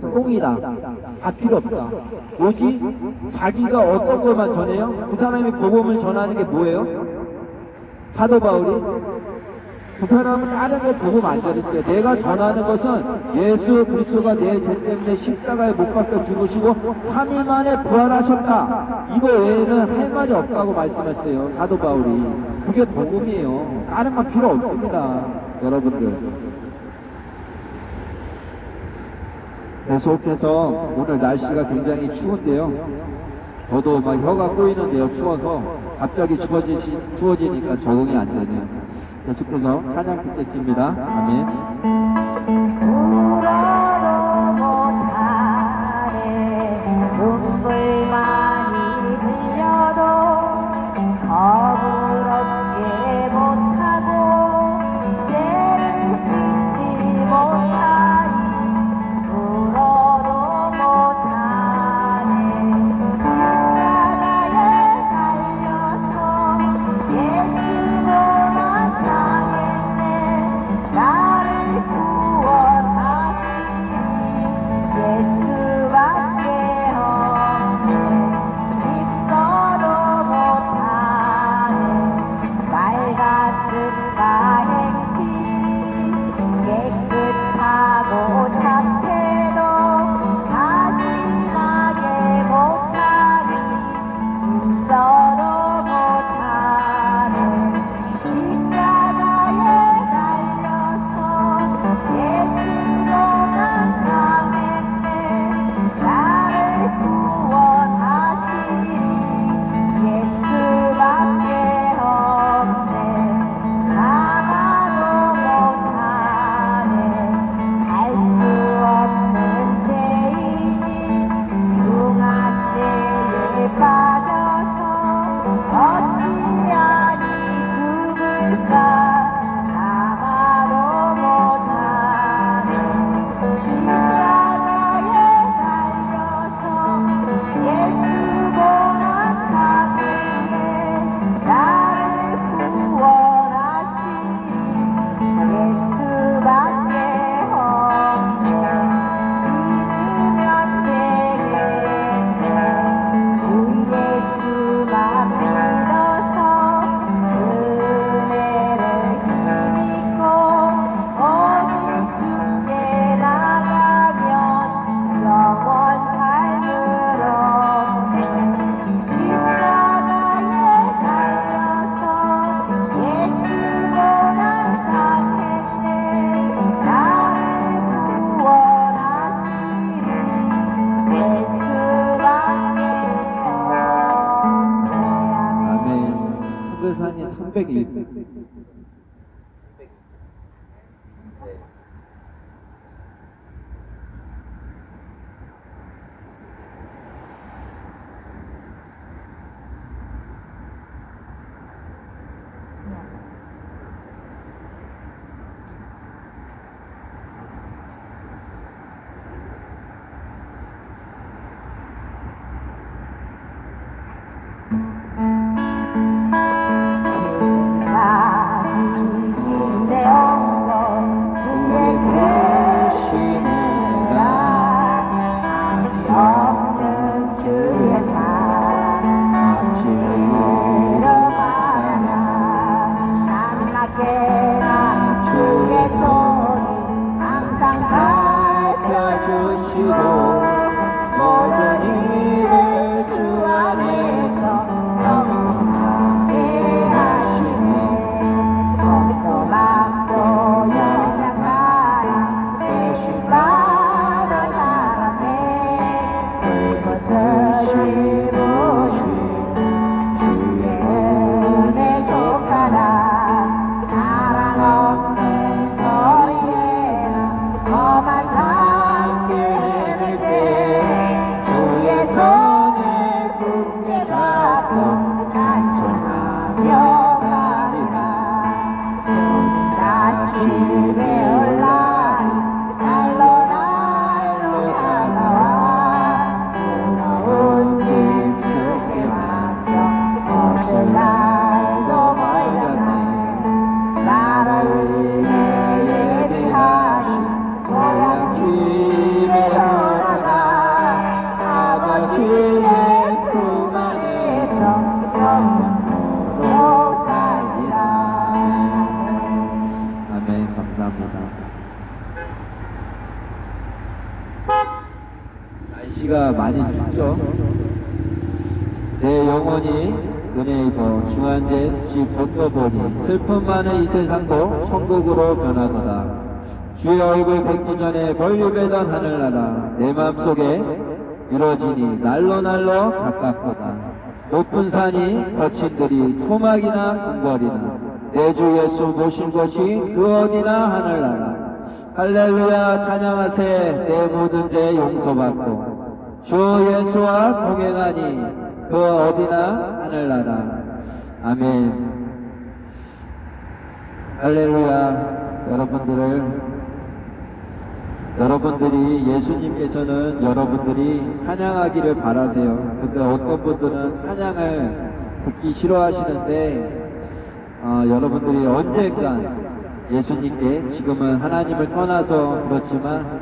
똥, 똥이다. 다 필요 없다. 오직 자기가 어떤 것만 전해요? 그 사람이 복음을 전하는 게 뭐예요? 사도 바울이 그 사람은 다른 걸안 전했어요. 내가 전하는 것은 예수 그리스도가 내 죄 때문에 십자가에 못 박혀 죽으시고 3일 만에 부활하셨다. 이거 외에는 할 말이 없다고 말씀했어요. 사도 바울이. 그게 복음이에요. 다른 건 필요 없습니다. 여러분들. 계속해서 오늘 날씨가 굉장히 추운데요. 저도 막 혀가 꼬이는데요. 추워서 갑자기 추워지시, 추워지니까 적응이 안 되네요. 계속해서 찬양 듣겠습니다. 아멘. 지 날씨가 많이 춥죠. 내 영혼이 은혜 입어 중한제 지 벗겨보니 슬픔 많은 이 세상도 천국으로 변하도다. 주의 얼굴 뵙기 전에 멀리배던 하늘나라 내 마음속에 이루어지니 날로 날로 가깝도다. 높은 산이 거친 들이 토막이나 궁궐이나 내 주 예수 모신 곳이 그 어디나 하늘나라 할렐루야 찬양하세 내 모든 죄 용서받고 주 예수와 동행하니 그 어디나 하늘나라. 아멘. 할렐루야. 여러분들을 여러분들이 예수님께서는 여러분들이 찬양하기를 바라세요. 근데 어떤 분들은 찬양을 듣기 싫어하시는데 어, 여러분들이 언젠간 예수님께 지금은 하나님을 떠나서 그렇지만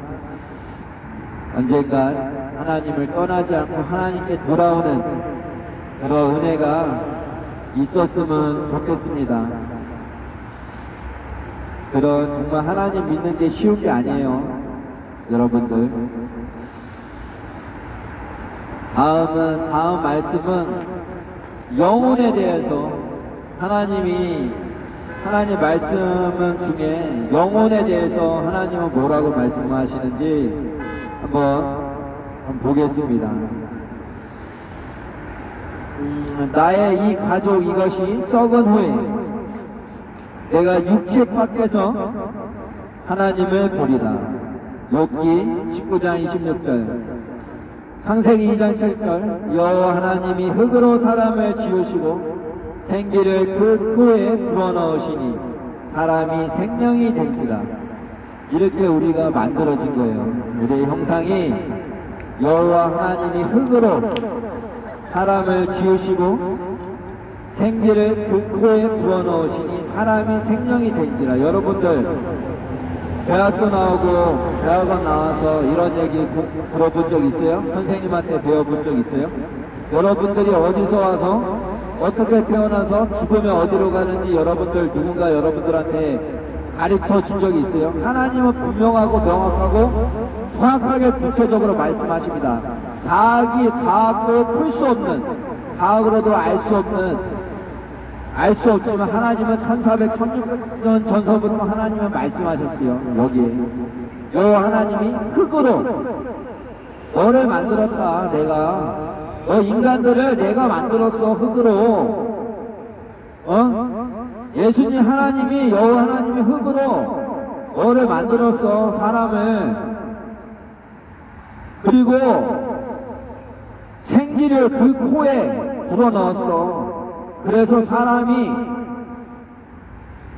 언젠간 하나님을 떠나지 않고 하나님께 돌아오는 그런 은혜가 있었으면 좋겠습니다. 그런 정말 하나님 믿는 게 쉬운 게 아니에요. 여러분들. 다음은, 다음 말씀은 영혼에 대해서 하나님이, 하나님 말씀 중에 영혼에 대해서 하나님은 뭐라고 말씀하시는지 한번, 보겠습니다. 음, 나의 이 가족 이것이 썩은 후에 내가 육체 밖에서 하나님을 보리라. 욥기 19장 26절. 창세기 2장 7절. 여호와 하나님이 흙으로 사람을 지으시고 생기를 그 코에 불어넣으시니 사람이 생명이 된지라. 이렇게 우리가 만들어진 거예요. 우리의 형상이 여호와 하나님이 흙으로 사람을 지으시고 생기를 그 코에 불어넣으시니 사람이 생명이 된지라 여러분들 대학교 나오고 대학원 나와서 이런 얘기 고- 들어본 적 있어요? 선생님한테 배워본 적 있어요? 여러분들이 어디서 와서 어떻게 태어나서 죽으면 어디로 가는지 여러분들 누군가 여러분들한테 가르쳐 준 적이 있어요? 하나님은 분명하고 명확하고 정확하게 구체적으로 말씀하십니다. 과학이 과학도 풀수 없는 과학으로도 알 수 없는 알 수 없지만 하나님은 1400, 1600년 전서부터 하나님은 말씀하셨어요. 여기에. 여호와 하나님이 흙으로 너를 만들었다. 내가 너 인간들을 내가 만들었어. 흙으로. 어? 예수님 하나님이 여호와 하나님이 흙으로 너를 만들었어. 사람을. 그리고 생기를 그 코에 불어넣었어. 그래서 사람이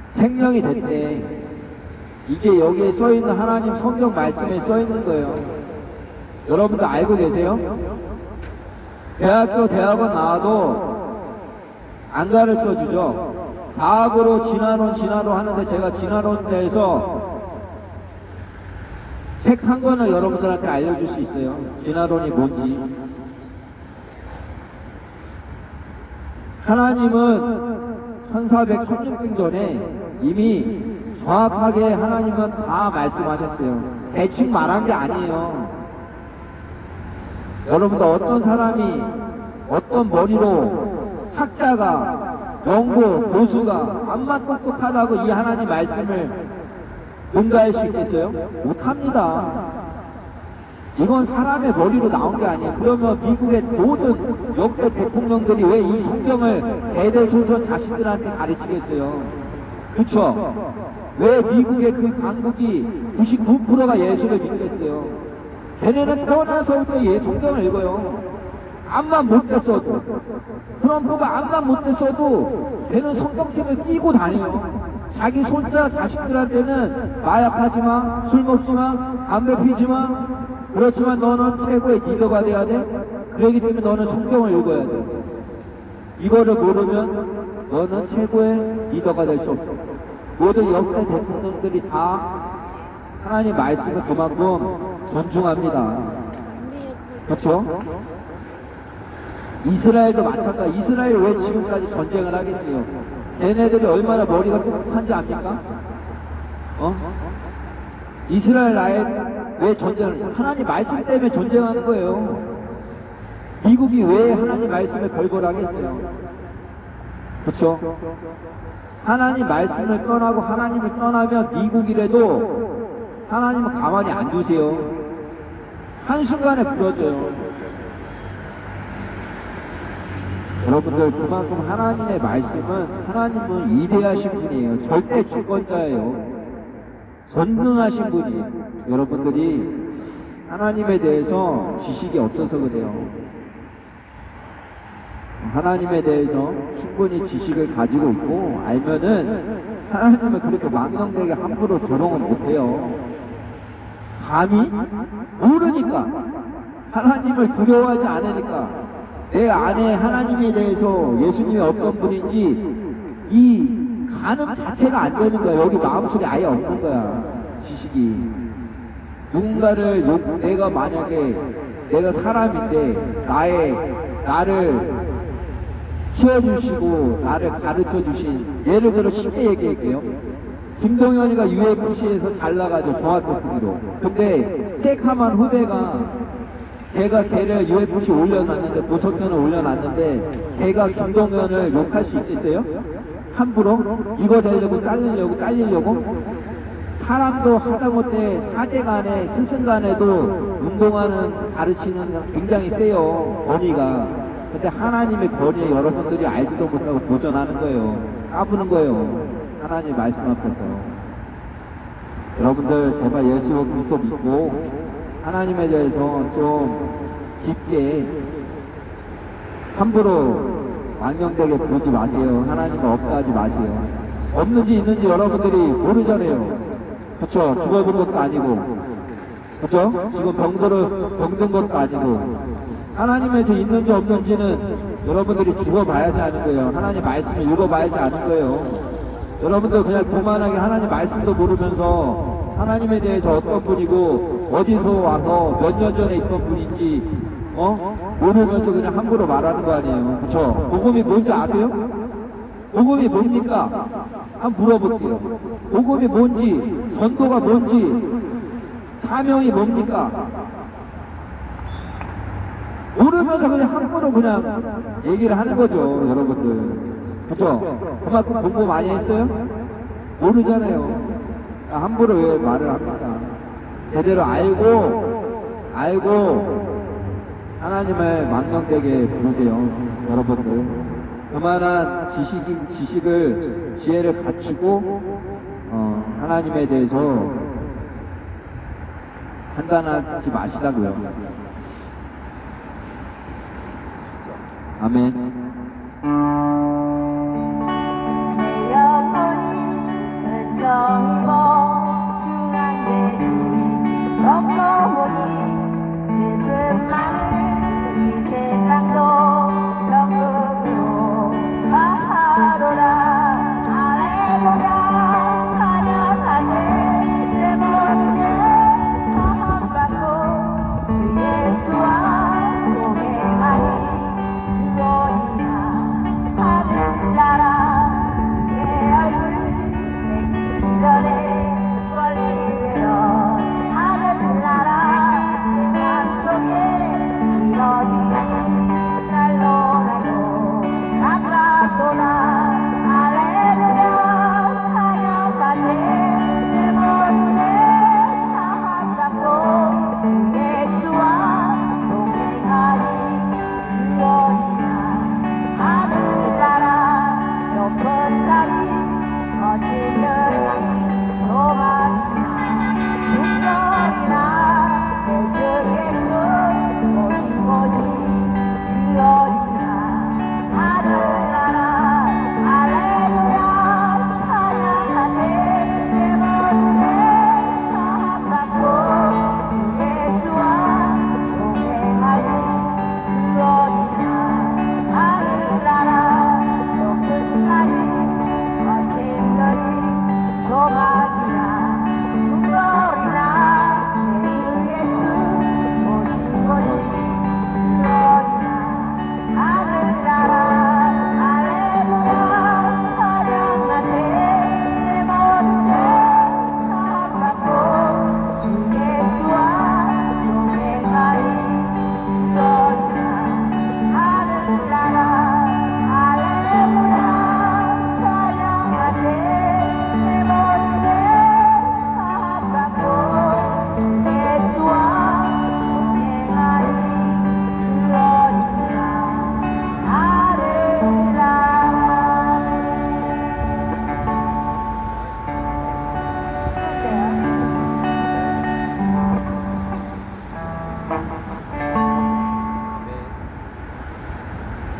생명이 됐대. 이게 여기에 써 있는 하나님 성경 말씀에 써 있는 거예요. 여러분들 알고 계세요? 대학교, 대학원 나와도 안 가르쳐 주죠. 과학으로 진화론, 진화론 하는데 제가 진화론에 대해서 책 한 권을 여러분들한테 알려줄 수 있어요. 진화론이 뭔지. 하나님은 1400, 1600 전에 이미 정확하게 하나님은 다 말씀하셨어요. 대충 말한 게 아니에요. 여러분들 어떤 사람이 어떤 머리로 학자가 연구 교수가 암만 똑똑하다고 이 하나님 말씀을 능가할 수 있겠어요? 못합니다. 이건 사람의 머리로 나온 게 아니에요. 그러면 미국의 모든 역대 대통령들이 왜 이 성경을 대대손손 자신들한테 가르치겠어요? 그쵸? 왜 미국의 그 강국이 99%가 예수를 믿겠어요? 걔네는 태어나서부터 예 성경을 읽어요. 암만 못됐어도 트럼프가 암만 못됐어도 걔는 성경책을 끼고 다녀요. 자기 손자 자식들한테는 마약하지 마, 술 먹지 마, 담배 피지 마. 그렇지만 너는 최고의 리더가 돼야 돼. 그러기 때문에 너는 성경을 읽어야 돼. 이거를 모르면 너는 최고의 리더가 될 수 없어. 모든 역대 대통령들이 다 하나님 말씀을 그만큼 존중합니다. 그렇죠? 이스라엘도 마찬가지. 이스라엘 왜 지금까지 전쟁을 하겠어요? 얘네들이 얼마나 머리가 똑똑한지 압니까? 어? 이스라엘 나의 왜 전쟁을 하나님 말씀 때문에 전쟁하는 거예요. 미국이 왜 하나님 말씀에 벌벌하겠어요? 그렇죠? 하나님 말씀을 떠나고 하나님을 떠나면 미국이라도 하나님은 가만히 안 두세요. 한순간에 부러져요. 여러분들 그만큼 하나님의 말씀은 하나님은 위대하신 분이에요. 절대 주권자예요. 전능하신 분이에요. 여러분들이 하나님에 대해서 지식이 없어서 그래요. 하나님에 대해서 충분히 지식을 가지고 있고 알면은 하나님을 그렇게 망령되게 함부로 조롱을 못해요. 감히 모르니까 하나님을 두려워하지 않으니까 내 안에 하나님에 대해서 예수님이 어떤 분인지 이 가늠 자체가 안 되는 거야. 여기 마음속에 아예 없는 거야. 지식이. 누군가를 욕, 내가 만약에 내가 사람인데 나의 나를 키워주시고 나를 가르쳐 주신 예를 들어 쉽게 얘기할게요. 김동현이가 UFC에서 잘 나가죠 종합 급으로. 근데 새카만 후배가 걔가 걔를 UFC 올려놨는데 보석전을 올려놨는데 걔가 김동현을 욕할 수 있겠어요? 함부로? 이거 되려고 잘리려고 잘리려고? 사람도 하다못해 사제간에 스승간에도 운동하는 가르치는 굉장히 세요 권위가. 근데 하나님의 권위에 여러분들이 알지도 못하고 도전하는 거예요. 까부는 거예요 하나님 말씀 앞에서. 여러분들 제발 예수 그리스도 믿고 하나님에 대해서 좀 깊게 함부로 완경되게 보지 마세요. 하나님은 없다 하지 마세요. 없는지 있는지 여러분들이 모르잖아요. 그렇죠? 죽어본 것도 아니고. 그렇죠? 지금 병들어 병든 것도 아니고. 하나님에서 있는지 없는지는 여러분들이 죽어봐야지 아는 거예요. 하나님 말씀을 읽어봐야지 아는 거예요. 여러분들 그냥 교만하게 하나님 말씀도 모르면서 하나님에 대해서 어떤 분이고 어디서 와서 몇 년 전에 있던 분인지 어 모르면서 그냥 함부로 말하는 거 아니에요. 그렇죠? 복음이 뭔지 아세요? 복음이 뭡니까? 한번 물어볼게요. 복음이 뭔지 전도가 뭔지 사명이 뭡니까? 모르면서 그냥 함부로 그냥 얘기를 하는 거죠, 여러분들. 그죠? 그만큼 공부 많이 했어요? 모르잖아요. 아, 함부로 왜 말을 합니까? 제대로 알고, 알고, 하나님을 망령되게 부르세요, 여러분들. 그만한 지식이, 지식을, 지혜를 갖추고, 어, 하나님에 대해서 판단하지 마시라고요. 아멘. 내 영혼이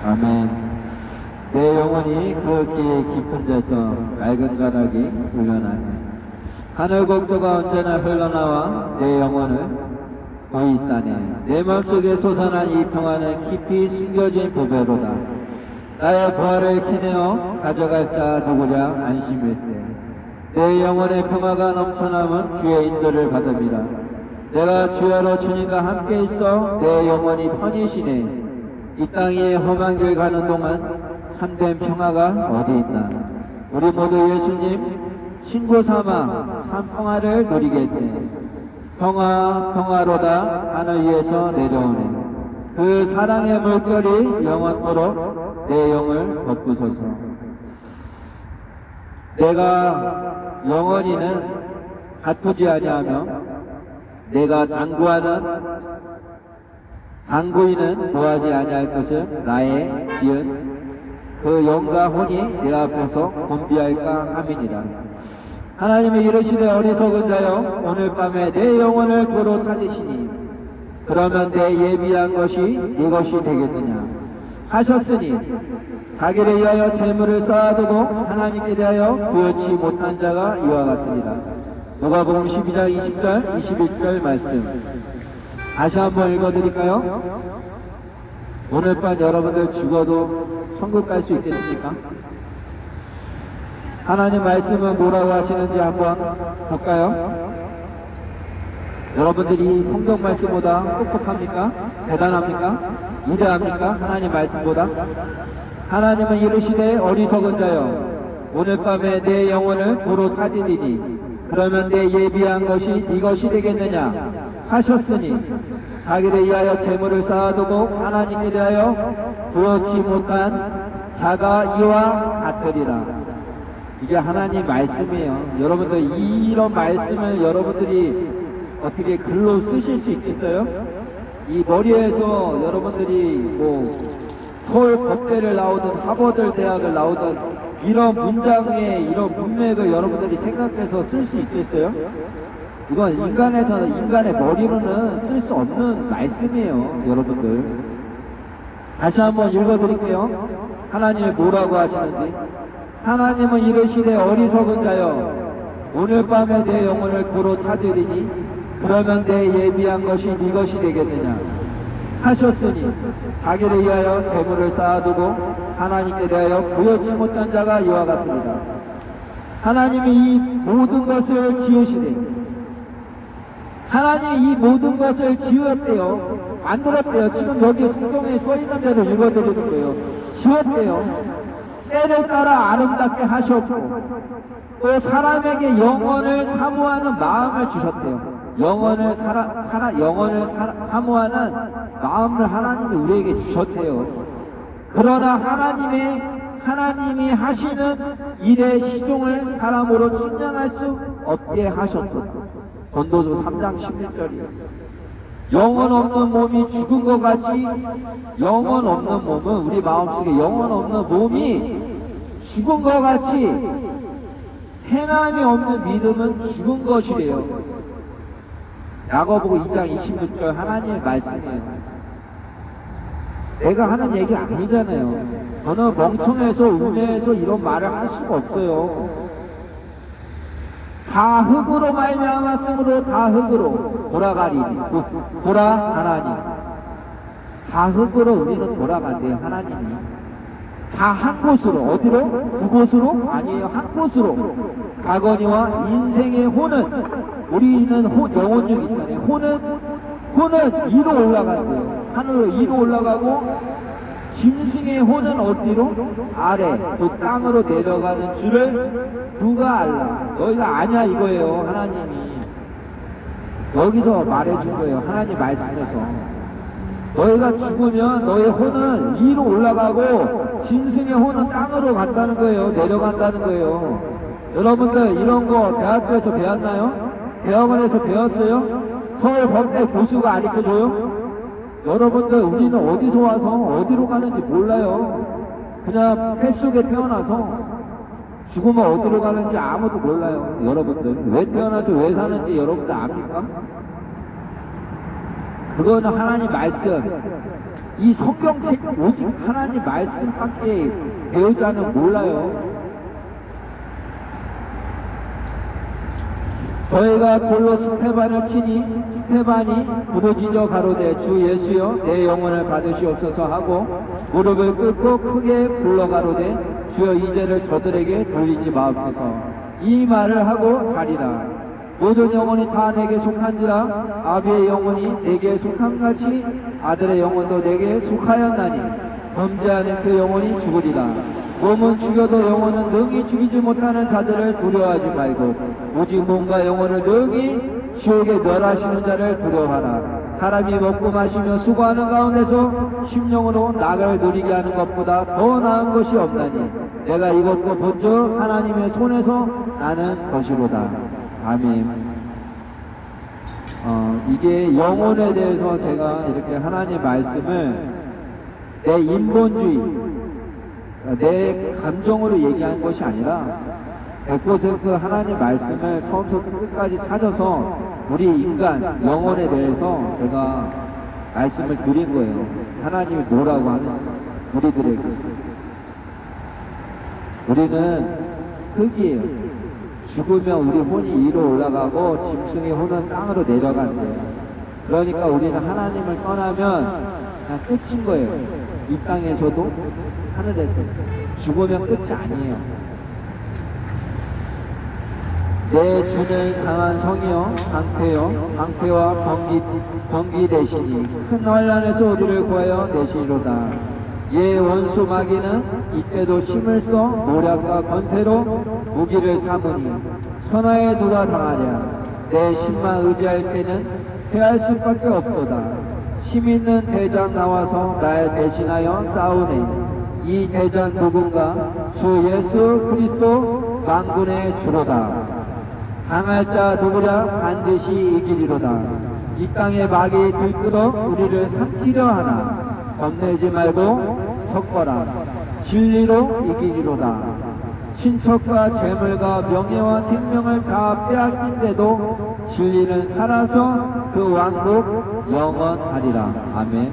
아멘. 내 영혼이 그렇게 깊은 데서 맑은 가락이 흘러나네. 하늘 곡도가 언제나 흘러나와 내 영혼을 거의 싸네. 내 마음속에 솟아난 이 평화는 깊이 숨겨진 보배로다. 나의 부활을 캐내어 가져갈 자 누구랴 안심일세. 내 영혼의 평화가 넘쳐남은 주의 인도를 받습니다. 내가 주야로 주님과 함께 있어 내 영혼이 편히 쉬네. 이 땅에 험한 길 가는 동안 참된 평화가 어디 있나? 우리 모두 예수님 신고 삼아 참 평화를 누리겠네. 평화 평화로다 하늘 위에서 내려오네. 그 사랑의 물결이 영원토록 내 영을 덮으소서. 내가 영원히는 다투지 아니하며 내가 장구하는 장구인은 노하지 아니할 것은 나의 지은 그 영과 혼이 내 앞에서 곤비할까 함이니라. 하나님이 이르시되 어리석은 자여 오늘 밤에 내 영혼을 도로 찾으시니 그러면 내 예비한 것이 네 것이 되겠느냐 하셨으니 자기를 위하여 재물을 쌓아두고 하나님께 대하여 구여치 못한 자가 이와 같으니라. 누가복음 12장 20절 21절 말씀 다시 한번 읽어드릴까요? 오늘 밤 여러분들 죽어도 천국 갈 수 있겠습니까? 하나님 말씀은 뭐라고 하시는지 한번 볼까요? 여러분들이 성경 말씀보다 똑똑합니까? 대단합니까? 위대합니까? 하나님 말씀보다? 하나님은 이르시되 어리석은 자여 오늘 밤에 내 영혼을 도로 찾으리니 그러면 내 예비한 것이 이것이 되겠느냐? 하셨으니 자기를 위하여 재물을 쌓아두고 하나님께 대하여 부어치 못한 자가 이와 같으리라. 이게 하나님 말씀이에요. 여러분들 이런 말씀을 여러분들이 어떻게 글로 쓰실 수 있겠어요? 이 머리에서 여러분들이 뭐 서울 법대를 나오든 하버드 대학을 나오든 이런 문장에 이런 문맥을 여러분들이 생각해서 쓸 수 있겠어요? 이건 인간에서는 인간의 머리로는 쓸 수 없는 말씀이에요, 여러분들. 다시 한번 읽어드릴게요. 하나님이 뭐라고 하시는지. 하나님은 이르시되 어리석은 자여 오늘 밤에 내 영혼을 도로 찾으리니 그러면 내 예비한 것이 네 것이 되겠느냐 하셨으니 자기를 위하여 재물을 쌓아두고 하나님께 대하여 부여치 못한 자가 이와 같습니다. 하나님이 이 모든 것을 지으시되 하나님이 이 모든 것을 지었대요. 만들었대요. 지금 여기 성경에 써 있는 대로 읽어드리는 거예요. 지었대요. 때를 따라 아름답게 하셨고 또 사람에게 영원을 사모하는 마음을 주셨대요. 영원을 살아, 살아 영원을 살아, 사모하는 마음을 하나님이 우리에게 주셨대요. 그러나 하나님의 하나님이 하시는 일의 시종을 사람으로 측량할 수 없게 하셨다. 전도서 3장 11절이에요. 영혼 없는 몸이 죽은 것 같이 영혼 없는 몸은 우리 마음속에 영혼 없는 몸이 죽은 것 같이 행함이 없는 믿음은 죽은 것이래요. 야고보 2장 26절 하나님의 말씀이에요. 내가 하는 얘기 아니잖아요. 저는 멍청해서 우매해서 이런 말을 할 수가 없어요. 다 흙으로 말미암았으므로 다 흙으로 돌아가리니 그 돌아 하나님 다 흙으로 우리는 돌아간대요 하나님이 다 한 곳으로 어디로 두 곳으로 아니에요 한 곳으로 가거니와 인생의 혼은 우리는 혼 영혼력 있잖아요 혼은 혼은 위로 올라간대요 하늘로 위로 올라가고 짐승의 혼은 어디로? 아래, 또 땅으로 내려가는 줄을 누가 알라? 너희가 아냐 이거예요, 하나님이. 여기서 말해준 거예요, 하나님 말씀에서. 너희가 죽으면 너의 혼은 위로 올라가고 짐승의 혼은 땅으로 간다는 거예요, 내려간다는 거예요. 여러분들 이런 거 대학교에서 배웠나요? 대학원에서 배웠어요? 서울 법대 교수가 안 익혀줘요? 여러분들 우리는 어디서 와서 어디로 가는지 몰라요. 그냥 폐 속에 태어나서 죽으면 어디로 가는지 아무도 몰라요. 여러분들 왜 태어나서 왜 사는지 여러분들 압니까? 그거는 하나님 말씀. 이 성경 책 오직 하나님 말씀밖에 배우자는 몰라요. 저희가 돌로 스테반을 치니 스테반이 부르짖어 가로되 주 예수여 내 영혼을 받으시옵소서 하고 무릎을 꿇고 크게 불러 가로되 주여 이 죄를 저들에게 돌리지 마옵소서. 이 말을 하고 자리라. 모든 영혼이 다 내게 속한지라. 아비의 영혼이 내게 속함같이 아들의 영혼도 내게 속하였나니 범죄하는 그 영혼이 죽으리라 몸은 죽여도 영혼은 능히 죽이지 못하는 자들을 두려워하지 말고 오직 몸과 영혼을 능히 지옥에 멸하시는 자를 두려워하라. 사람이 먹고 마시며 수고하는 가운데서 심령으로 낙을 누리게 하는 것보다 더 나은 것이 없나니 내가 이것도 본즉 하나님의 손에서 나는 것이로다. 아멘. 어, 이게 영혼에 대해서 제가 이렇게 하나님 말씀을 내 인본주의 내 감정으로 얘기한 것이 아니라 100%그 하나님 말씀을 처음부터 끝까지 찾아서 우리 인간 영혼에 대해서 제가 말씀을 드린 거예요. 하나님이 뭐라고 하는지 우리들에게. 우리는 흙이에요. 죽으면 우리 혼이 위로 올라가고 짐승의 혼은 땅으로 내려간대요. 그러니까 우리는 하나님을 떠나면 그냥 끝인 거예요. 이 땅에서도 하늘에서 죽으면 끝이 아니에요. 내 주는 강한 성이요 방패요. 방패와 번기 번기 대신이 큰 환란에서 우리를 구하여 내시리로다. 예 원수 마귀는 이때도 힘을 써 모략과 건세로 무기를 삼으니 천하에 누가 당하랴. 내 힘만 의지할 때는 패할 수밖에 없도다. 힘 있는 대장 나와서 날 대신하여 싸우네 이 대장 누군가 주 예수 그리스도 만군의 주로다 강할 자 누구랴 반드시 이기리로다. 이 땅에 마귀 들끓어 우리를 삼키려 하나 겁내지 말고 섞어라. 진리로 이기리로다. 친척과 재물과 명예와 생명을 다 빼앗긴데도 진리는 살아서 그 왕국 영원하리라. 아멘.